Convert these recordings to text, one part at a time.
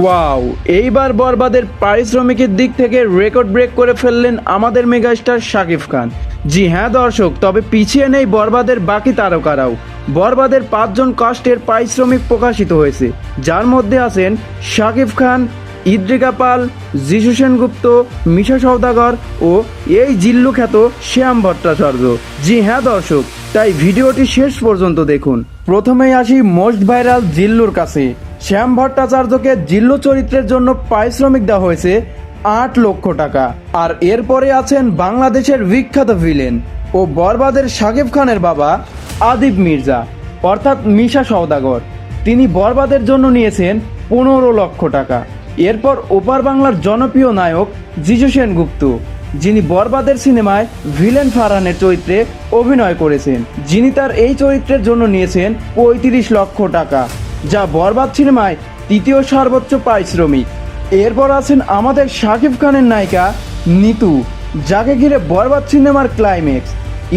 Wow এইবার বরবাদের পারিশ্রমিকের দিক থেকে রেকর্ড ব্রেক করে ফেললেন আমাদের মেগাস্টার শাকিব খান। জি হ্যাঁ দর্শক, তবে পিছিয়ে নেই বরবাদের বাকি তারকারাও। বরবাদের পাঁচজন কাস্টের পারিশ্রমিক প্রকাশিত হয়েছে, যার মধ্যে আছেন শাকিব খান, ইদ্রিকা পাল, যিশু সেনগুপ্ত, মিশা সওদাগর ও এই জিল্লু খ্যাত শ্যাম ভট্টাচার্য। জি হ্যাঁ দর্শক, তাই ভিডিওটি শেষ পর্যন্ত দেখুন। প্রথমেই আসি মোস্ট ভাইরাল জিল্লুর কাছে। শ্যাম ভট্টাচার্যকে জিল্লু চরিত্রের জন্য পারিশ্রমিক দেওয়া হয়েছে আট লক্ষ টাকা। আর এরপরে আছেন বাংলাদেশের বিখ্যাত ভিলেন ও বরবাদের শাকিব খানের বাবা আদিব মির্জা, অর্থাৎ মিশা সওদাগর। তিনি বরবাদের জন্য নিয়েছেন পনেরো লক্ষ টাকা। এরপর ওপার বাংলার জনপ্রিয় নায়ক জিজু সেনগুপ্ত, যিনি বরবাদের সিনেমায় ভিলেন ফারহানের চরিত্রে অভিনয় করেছেন। যিনি তার এই চরিত্রের জন্য নিয়েছেন পঁয়ত্রিশ লক্ষ টাকা। যা বরবাদ সিনেমায় তৃতীয় সর্বোচ্চ পারিশ্রমিক এরপর আছেন আমাদের শাকিব খানের নায়িকা নিতু, যাকে ঘিরে বরবাদ সিনেমার ক্লাইম্যাক্স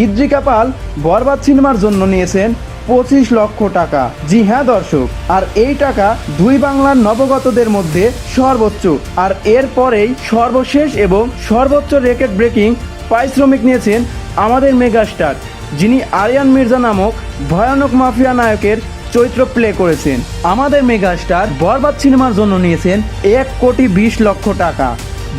ইদ্রিকা পাল বরবাদ সিনেমার জন্য নিয়েছেন পঁচিশ লক্ষ টাকা। জি হ্যাঁ দর্শক, আর এই টাকা দুই বাংলার নবগতদের মধ্যে সর্বোচ্চ। আর এরপরেই সর্বশেষ এবং সর্বোচ্চ রেকেট ব্রেকিং পারিশ্রমিক নিয়েছেন আমাদের মেগাস্টার, যিনি আরিয়ান মির্জা নামক ভয়ানক মাফিয়া নায়কের চরিত্র প্লে করেছেন। আমাদের মেগাস্টার বরবাদ সিনেমার জন্য নিয়েছেন এক কোটি বিশ লক্ষ টাকা।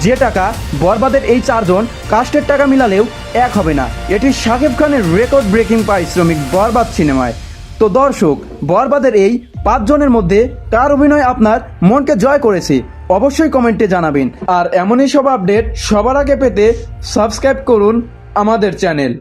যে টাকা বরবাদের এই চারজন কাস্টের টাকা মিলালেও এক হবে না। এটি শাকিব খানের রেকর্ড ব্রেকিং পারিশ্রমিক বরবাদ সিনেমায়। তো দর্শক, বরবাদের এই পাঁচজনের মধ্যে কার অভিনয় আপনার মনকে জয় করেছে? অবশ্যই কমেন্টে জানাবেন। আর এমনই সব আপডেট সবার আগে পেতে সাবস্ক্রাইব করুন আমাদের চ্যানেল